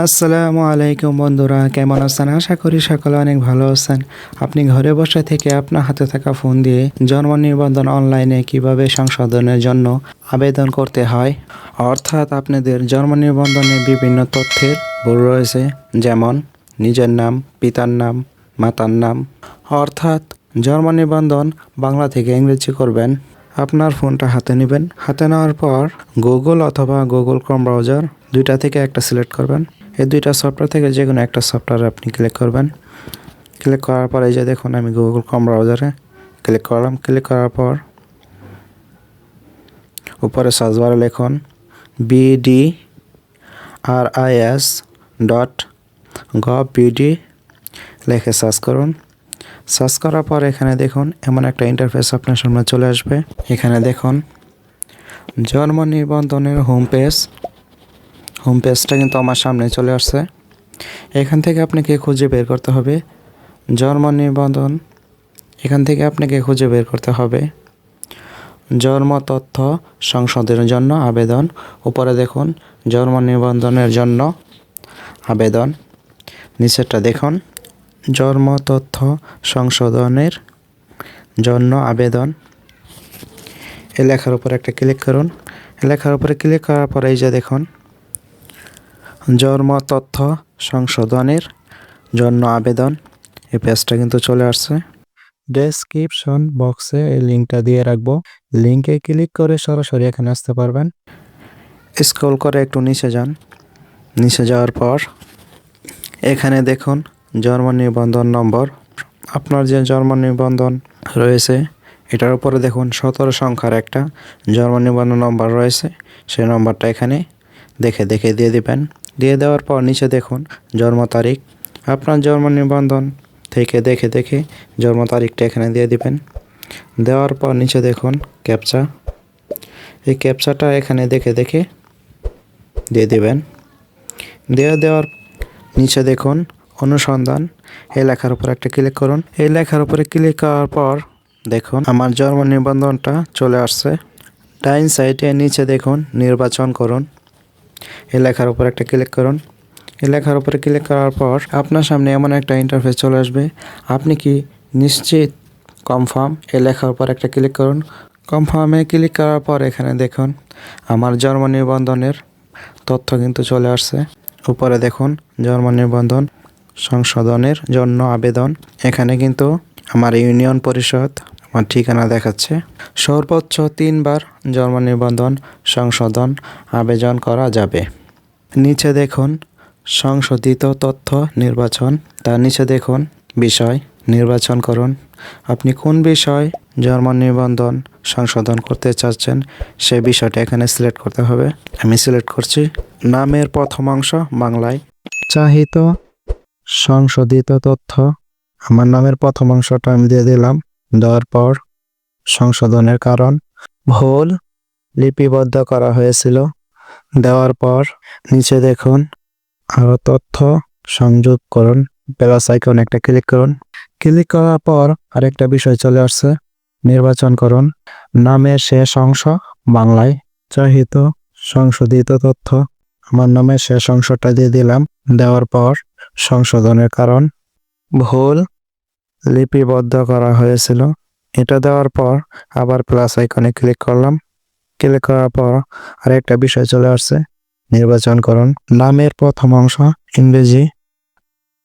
আসসালামু আলাইকুম বন্ধুরা, কেমন আছেন? আশা করি সকলে অনেক ভালো আছেন। আপনি ঘরে বসে থেকে আপনার হাতে থাকা ফোন দিয়ে জন্ম নিবন্ধন অনলাইনে কীভাবে সংশোধনের জন্য আবেদন করতে হয়? অর্থাৎ আপনাদের জন্ম নিবন্ধনে বিভিন্ন তথ্যের ভুল রয়েছে, যেমন নিজের নাম, পিতার নাম, মাতার নাম। অর্থাৎ জন্ম নিবন্ধন বাংলা থেকে ইংরেজি করবেন। আপনার ফোনটা হাতে নেবেন। হাতে নেওয়ার পর গুগল অথবা গুগল ক্রোম ব্রাউজার দুইটা থেকে একটা সিলেক্ট করবেন। এই দুইটা সফটওয়্যার থেকে যে কোনো একটা সফটওয়্যার আপনি ক্লিক করবেন। ক্লিক করার পর এই যে দেখুন, আমি গুগল ক্রোম ব্রাউজারে ক্লিক করলাম। ক্লিক করার পর উপরে সার্চ বারে লিখুন BD R I S dot gov BD লিখে সার্চ করুন। সার্চ করার পর এখানে দেখুন, এমন একটা ইন্টারফেস আপনার সামনে চলে আসবে। এখানে দেখুন, জন্ম নিবন্ধনের হোম পেজ হোম পেজটা কিন্তু আমার সামনে চলে আসছে। এখান থেকে আপনাকে খুঁজে বের করতে হবে। জন্ম নিবন্ধন। এখান থেকে আপনাকে খুঁজে বের করতে হবে। জন্ম তথ্য সংশোধনের জন্য আবেদন। উপরে দেখুন, জন্ম নিবন্ধনের জন্য আবেদন। নিচেরটা দেখুন, জন্ম তথ্য সংশোধনের জন্য আবেদন। এ লেখার উপর একটা ক্লিক করুন। এই লেখার উপরে ক্লিক করার পরে এই যে দেখুন জন্ম তথ্য সংশোধনের জন্য আবেদন। এই পেজটা কিন্তু চলে আসছে। ডেসক্রিপশন বক্সে এই লিঙ্কটা দিয়ে রাখব। লিঙ্কে ক্লিক করে সরাসরি এখানে আসতে পারবেন। স্ক্রল করে একটু নিচে যান। নিচে যাওয়ার পর এখানে দেখুন জন্ম নিবন্ধন নম্বর। আপনার যে জন্ম নিবন্ধন রয়েছে এটার উপরে দেখুন সতেরো সংখ্যার একটা জন্ম নিবন্ধন নম্বর রয়েছে। সেই নম্বরটা এখানে দেখে দেখে দিয়ে দিবেন। দিয়ে দেওয়ার পর নিচে দেখুন, জন্ম তারিখ। আপনার জন্ম নিবন্ধন থেকে দেখে দেখে জন্ম তারিখটা এখানে দিয়ে দিবেন। দেওয়ার পর নিচে দেখুন, ক্যাপচা। এই ক্যাপচাটা এখানে দেখে দেখে দিয়ে দেবেন। দিয়ে দেওয়ার নিচে দেখুন, অনুসন্ধান। এই লেখার উপর একটা ক্লিক করুন। এই লেখার উপরে ক্লিক করার পর দেখুন, আমার জন্ম নিবন্ধনটা চলে আসছে। ডাইন সাইডে নিচে দেখুন, নির্বাচন করুন। এই লেখার উপর একটা ক্লিক করুন। এই লেখার উপরে ক্লিক করার পর আপনার সামনে এমন একটা ইন্টারফেস চলে আসবে। আপনি কি নিশ্চিত কনফার্ম এই লেখার উপর একটা ক্লিক করুন। কনফার্মে ক্লিক করার পর এখানে দেখুন, আমার জন্ম নিবন্ধনের তথ্য কিন্তু চলে আসছে। উপরে দেখুন, জন্ম নিবন্ধন সংশোধনের জন্য আবেদন। এখানে কিন্তু আমার ইউনিয়ন পরিষদ আমার ঠিকানা দেখাচ্ছে। সর্বোচ্চ তিনবার জন্ম নিবন্ধন সংশোধন আবেদন করা যাবে। নিচে দেখুন, সংশোধিত তথ্য নির্বাচন। তার নিচে দেখুন, বিষয় নির্বাচন করুন। আপনি কোন বিষয় জন্ম নিবন্ধন সংশোধন করতে চাচ্ছেন, সে বিষয়টা এখানে সিলেক্ট করতে হবে। আমি সিলেক্ট করছি নামের প্রথম অংশ বাংলায়। চাহিত সংশোধিত তথ্য। আমার নামের প্রথম অংশটা আমি দিয়ে দিলাম। দেওয়ার পর সংশোধনের কারণ ভুল লিপিবদ্ধ করা হয়েছিল। দেওয়ার পর নিচে দেখুন, আরও তথ্য সংযোগ করুন প্লাস আইকন একটা ক্লিক করুন। ক্লিক করার পর আরেকটা বিষয় চলে আসছে, নির্বাচন করুন। নামের শেষ অংশ বাংলায় চাহিত সংশোধিত তথ্য। আমার নামের শেষ অংশটা দিয়ে দিলাম। দেওয়ার পর সংশোধনের কারণ ভুল লিপিবদ্ধ করা হয়েছিল। এটা দেওয়ার পর আবার প্লাস আইকনে ক্লিক করলাম। ক্লিক করার পর আরেকটা বিষয় চলে আসছে। নির্বাচন করুন। নামের প্রথম অংশ ইংরেজি।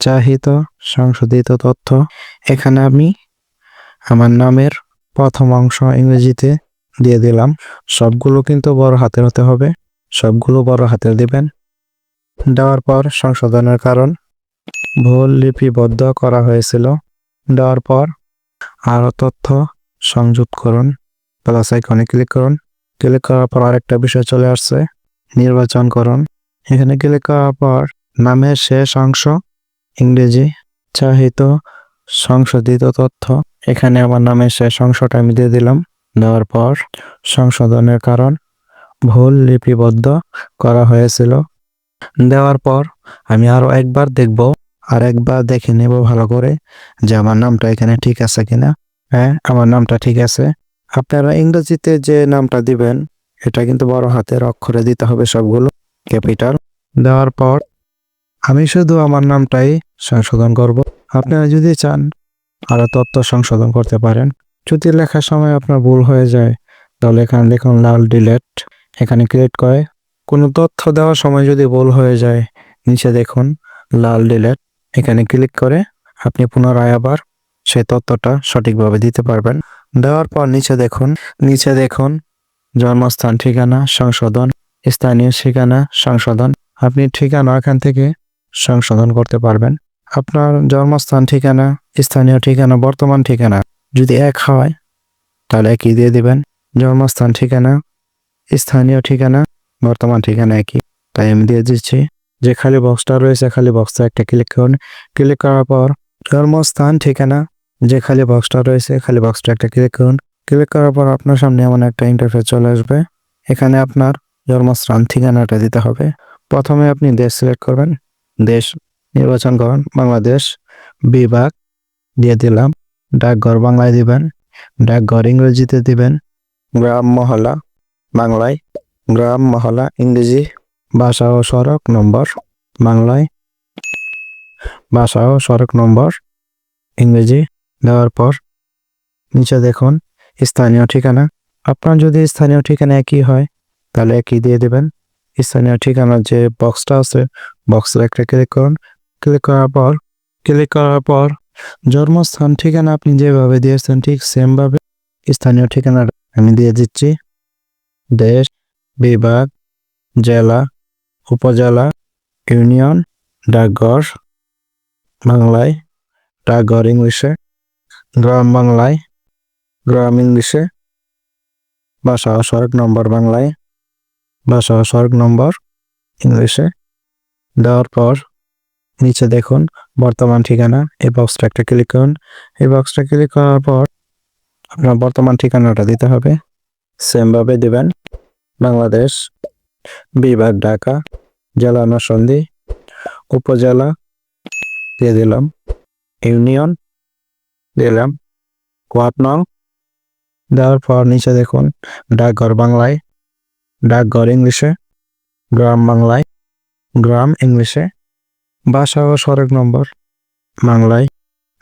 চাহিত সংশোধিত তথ্য। এখানে আমি আমার নামের প্রথম অংশ ইংরেজিতে দিয়ে দিলাম। সবগুলো কিন্তু বড় হাতের হতে হবে। সবগুলো বড় হাতের দিবেন। দেওয়ার পর সংশোধনের কারণ। ভুল লিপিবদ্ধ করা হয়েছিল। দেওয়ার পর আরও তথ্য সংযুক্ত করুন। প্লাস আইকনে ক্লিক করুন। ক্লিক করার পর আরেকটা বিষয় চলে আসছে, নির্বাচন করুন। এখানে ক্লিক করার পর নামের শেষ অংশ, ইংরেজি চাহিত সংশোধিত তথ্য। এখানে আমার নামের শেষ অংশটা আমি দিয়ে দিলাম। দেওয়ার পর সংশোধনের কারণ ভুল লিপিবদ্ধ করা হয়েছিল। দেওয়ার পর আমি আরও একবার দেখব আর একবার দেখে নেব ভালো করে যে আমার নামটা এখানে ঠিক আছে কিনা। হ্যাঁ আমার নামটা ঠিক আছে। আপনারা ইংরেজিতে যে নামটা দিবেন, এটা কিন্তু বড় হাতের অক্ষরে দিতে হবে সবগুলো, ক্যাপিটাল। দেওয়ার পর আমি শুধু আমার নামটাই সংশোধন করব। আপনারা যদি চান আরও তথ্য সংশোধন করতে পারেন। যদি লেখার সময় আপনার ভুল হয়ে যায়, তাহলে এখানে লিখুন লাল ডিলেট এখানে ক্লিক করে। কোনো তথ্য দেওয়ার সময় যদি ভুল হয়ে যায়, নিচে দেখুন লাল ডিলেট এখানে ক্লিক করে আপনি পুনরায় আবার সেই তথ্যটা সঠিকভাবে দিতে পারবেন। দেওয়ার পর নিচে দেখুন নিচে দেখুন, জন্মস্থান, ঠিকানা, সংশোধন, স্থানীয় ঠিকানা, সংশোধন। আপনি ঠিকানা এখান থেকে সংশোধন করতে পারবেন। আপনার জন্মস্থান, ঠিকানা, স্থানীয় ঠিকানা, বর্তমান ঠিকানা যদি এক হয়, তাহলে একই দিয়ে দিবেন। জন্মস্থান, ঠিকানা, স্থানীয় ঠিকানা, বর্তমান ঠিকানা একই। তাই আমি দিয়ে দিচ্ছি। যে খালি বক্সটা রয়েছে, খালি বক্সটা একটা ক্লিক করুন। ক্লিক করার পর জন্মস্থান ঠিকানা, যে খালি বক্সটা রয়েছে, খালি বক্সটা একটা ক্লিক করুন। ক্লিক করার পর আপনার সামনে এমন একটা ইন্টারফেস চলে আসবে। এখানে আপনার জন্মস্থান, ঠিকানাটা দিতে হবে। প্রথমে আপনি দেশ সিলেক্ট করবেন। দেশ নির্বাচন করুন। বাংলাদেশ বিভাগ দিয়ে দিলাম। ডাকঘর বাংলায় দিবেন। ডাকঘর ইংরেজিতে দিবেন। গ্রাম মহলা বাংলায়। গ্রাম মহলা ইংরেজি ভাষা ও সড়ক নম্বর বাংলায়। ভাষা ও সড়ক নম্বর ইংরেজি দেওয়ার পর নিচে দেখুন স্থানীয় ঠিকানা। আপনার যদি স্থানীয় ঠিকানা একই হয়, তাহলে একই দিয়ে দেবেন। স্থানীয় ঠিকানার যে বক্সটা আছে বক্সের একটা ক্লিক করুন। ক্লিক করার পর ক্লিক করার পর জন্মস্থান, ঠিকানা আপনি যেভাবে দিয়েছেন ঠিক সেমভাবে স্থানীয় ঠিকানা আমি দিয়ে দিচ্ছি। দেশ, বিভাগ, জেলা উপজেলা ইউনিয়ন ডাকঘর বাংলায়, ডাকঘর ইংলিশে, গ্রাম বাংলায়, গ্রাম ইংলিশে ও সড়ক নম্বর বাংলায় ও সড়ক নম্বর ইংলিশে। দেওয়ার পর নিচে দেখুন বর্তমান ঠিকানা, এই বক্সটা একটা ক্লিক করুন। এই বক্সটা ক্লিক করার পর আপনার বর্তমান ঠিকানাটা দিতে হবে। সেমভাবে দেবেন বাংলাদেশ বিভাগ ঢাকা। জেলা নরসন্দী, উপজেলা দিয়ে দিলাম, ইউনিয়ন দিলাম কোয়াট নং দেওয়ার পর নিচে দেখুন, ডাকঘর বাংলায়, ডাকঘর ইংলিশে, গ্রাম বাংলায়, গ্রাম ইংলিশে, ভাষা ও সড়ক নম্বর বাংলায়,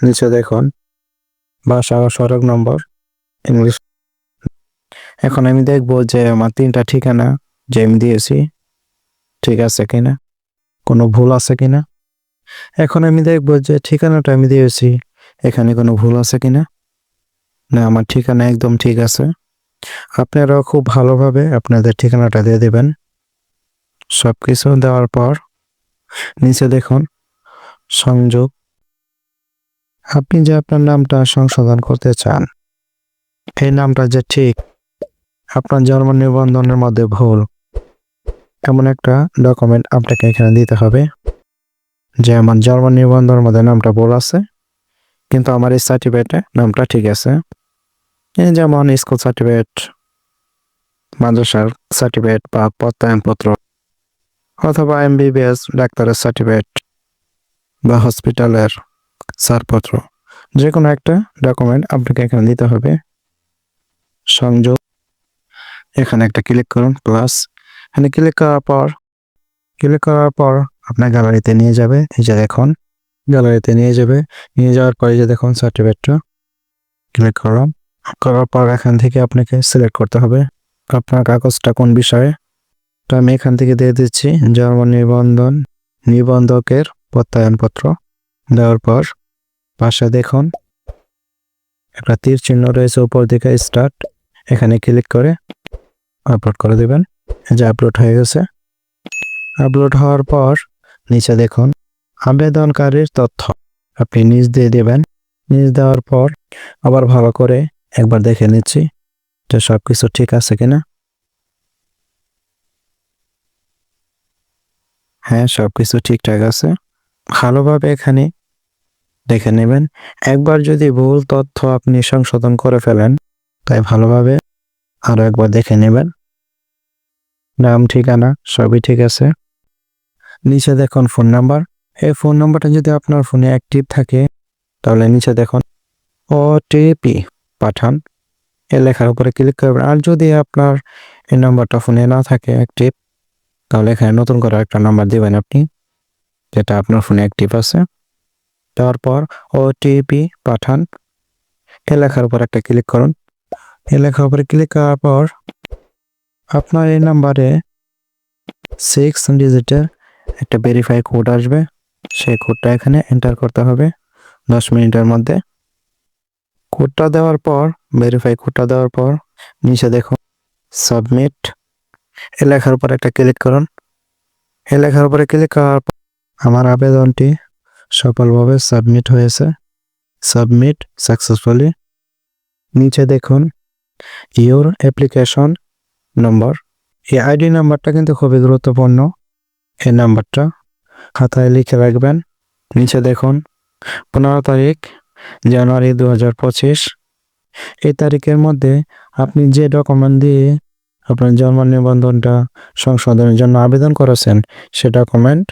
নিচে দেখুন, ভাষা ও সড়ক নম্বর ইংলিশ। এখন আমি দেখব যে আমার তিনটা ঠিকানা যে আমি দিয়েছি। ঠিক আছে কিনা? কোনো ভুল আছে কিনা? এখন আমি দেখব যে ঠিকানাটা আমি দিয়েছি। এখানে কোনো ভুল আছে কিনা? না, আমার ঠিকানা একদম ঠিক আছে। আপনারাও খুব ভালোভাবে আপনাদের ঠিকানাটা দিয়ে দেবেন। সব কিছু দেওয়ার পর নিচে দেখুন, সংযোগ। আপনি যে আপনার নামটা সংশোধন করতে চান, এই নামটা যে ঠিক, আপনার জন্ম নিবন্ধনের মধ্যে ভুল এমন একটা ডকুমেন্ট আপনাকে এখানে দিতে হবে যে আমার জন্ম নিবন্ধনের মধ্যে নামটা ভুল আছে, কিন্তু আমার এই সার্টিফিকেটে নামটা ঠিক আছে। যেমন স্কুল সার্টিফিকেট মাদ্রাসার সার্টিফিকেট বা প্রত্যয়নপত্র অথবা এমবিবিএস ডাক্তারের সার্টিফিকেট বা হসপিটালের ছাড়পত্র যে কোনো একটা ডকুমেন্ট আপনাকে এখানে দিতে হবে। সংযোগ, এখানে একটা ক্লিক করুন প্লাস এখানে ক্লিক করার পর? ক্লিক করার পর? আপনার গ্যালারিতে নিয়ে যাবে, এই যে দেখুন। গ্যালারিতে নিয়ে যাবে, নিয়ে যাওয়ার পরে যে দেখুন সার্টিফিকেটটা ক্লিক করলাম। করার পর এখান থেকে আপনাকে সিলেক্ট করতে হবে। আপনার কাগজটা কোন বিষয়ে? তো আমি এখান থেকে দিয়ে দিচ্ছি, জন্ম নিবন্ধন, নিবন্ধকের প্রত্যয়নপত্র। দেওয়ার পর পাশে দেখুন, একটা তীর চিহ্ন রয়েছে, উপর দিকে স্টার্ট এখানে ক্লিক করে আপলোড করে দেবেন। যে আপলোড হয়ে গেছে। আপলোড হওয়ার পর নিচে দেখুন, আবেদনকারীর তথ্য। আপনি নিজ দিয়ে দেবেন। নিজ দেওয়ার পর আবার ভালো করে একবার দেখে নিচ্ছি যে সব কিছু ঠিক আছে কিনা। হ্যাঁ সব কিছু ঠিকঠাক আছে। ভালোভাবে এখানে দেখে নেবেন। একবার যদি ভুল তথ্য আপনি সংশোধন করে ফেলেন, তাই ভালোভাবে আরও একবার দেখে নেবেন। নাম, ঠিকানা সবই ঠিক আছে। নিচে দেখুন ফোন নাম্বার। এই ফোন নাম্বারটা যদি আপনার ফোনে অ্যাক্টিভ থাকে, তাহলে নিচে দেখুন ওটিপি পাঠান। এই লেখার উপরে ক্লিক করবেন। আর যদি আপনার এই নাম্বারটা ফোনে না থাকে অ্যাক্টিভ, তাহলে এখানে নতুন করে একটা নাম্বার দেবেন আপনি, যেটা আপনার ফোনে অ্যাক্টিভ আছে। তারপর ওটিপি পাঠান। এ লেখার উপর একটা ক্লিক করুন। এ লেখার উপরে ক্লিক করার পর আপনার এই নাম্বারে সিক্স ডিজিটের একটা ভেরিফাই কোড আসবে। সেই কোডটা এখানে এন্টার করতে হবে। দশ মিনিটের মধ্যে। কোডটা দেওয়ার পর ভেরিফাই কোডটা দেওয়ার পর, নিচে দেখুন সাবমিট এ লেখার উপর একটা ক্লিক করুন। এ লেখার উপরে ক্লিক করার পর, আমার আবেদনটি সফলভাবে সাবমিট হয়েছে। সাবমিট সাকসেসফুলি নিচে দেখুন ইউর অ্যাপ্লিকেশন নম্বর। এই আইডি নাম্বারটা কিন্তু খুবই গুরুত্বপূর্ণ। এই নাম্বারটা খাতায় লিখে রাখবেন। নিচে দেখুন, পনেরো তারিখ, জানুয়ারি দু হাজার পঁচিশ। এই তারিখের মধ্যে আপনি যে ডকুমেন্ট দিয়ে আপনার জন্ম নিবন্ধনটা সংশোধনের জন্য আবেদন করেছেন, সে ডকুমেন্ট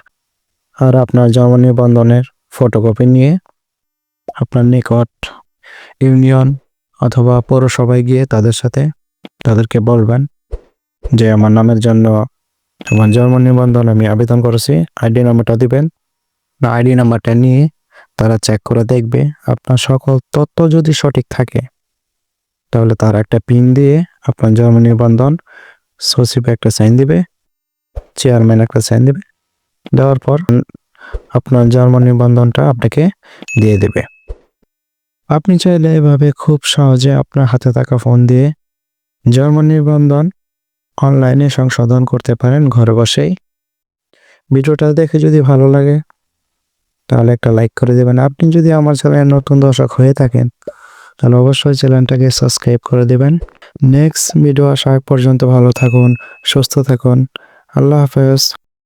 আর আপনার জন্ম নিবন্ধনের ফটোকপি নিয়ে আপনার নিকট ইউনিয়ন অথবা পৌরসভায় গিয়ে তাদের সাথে তাদেরকে বলবেন যে আমার নামের জন্য আমার জন্ম নিবন্ধন আমি আবেদন করেছি। আইডি নাম্বারটা দিবেন। না, আইডি নাম্বারটা নিয়ে তারা চেক করে দেখবে। আপনার সকল তথ্য যদি সঠিক থাকে, তাহলে তারা একটা পিন দিয়ে আপনার জন্ম নিবন্ধন সচিব একটা সাইন দিবে চেয়ারম্যান একটা সাইন দিবে। দেওয়ার পর আপনার জন্ম নিবন্ধনটা আপনাকে দিয়ে দেবে। আপনি চাইলে এভাবে খুব সহজে আপনার হাতে থাকা ফোন দিয়ে জন্ম নিবন্ধন অনলাইনে সংশোধন করতে পারেন ঘরে বসেই। ভিডিওটা দেখে যদি ভালো লাগে, তাহলে একটা লাইক করে দেবেন। আপনি যদি আমার চ্যানেলের নতুন দর্শক হয়ে থাকেন, তাহলে অবশ্যই চ্যানেলটাকে সাবস্ক্রাইব করে দেবেন। নেক্সট ভিডিও আসা পর্যন্ত ভালো থাকুন, সুস্থ থাকুন। আল্লাহ হাফেজ।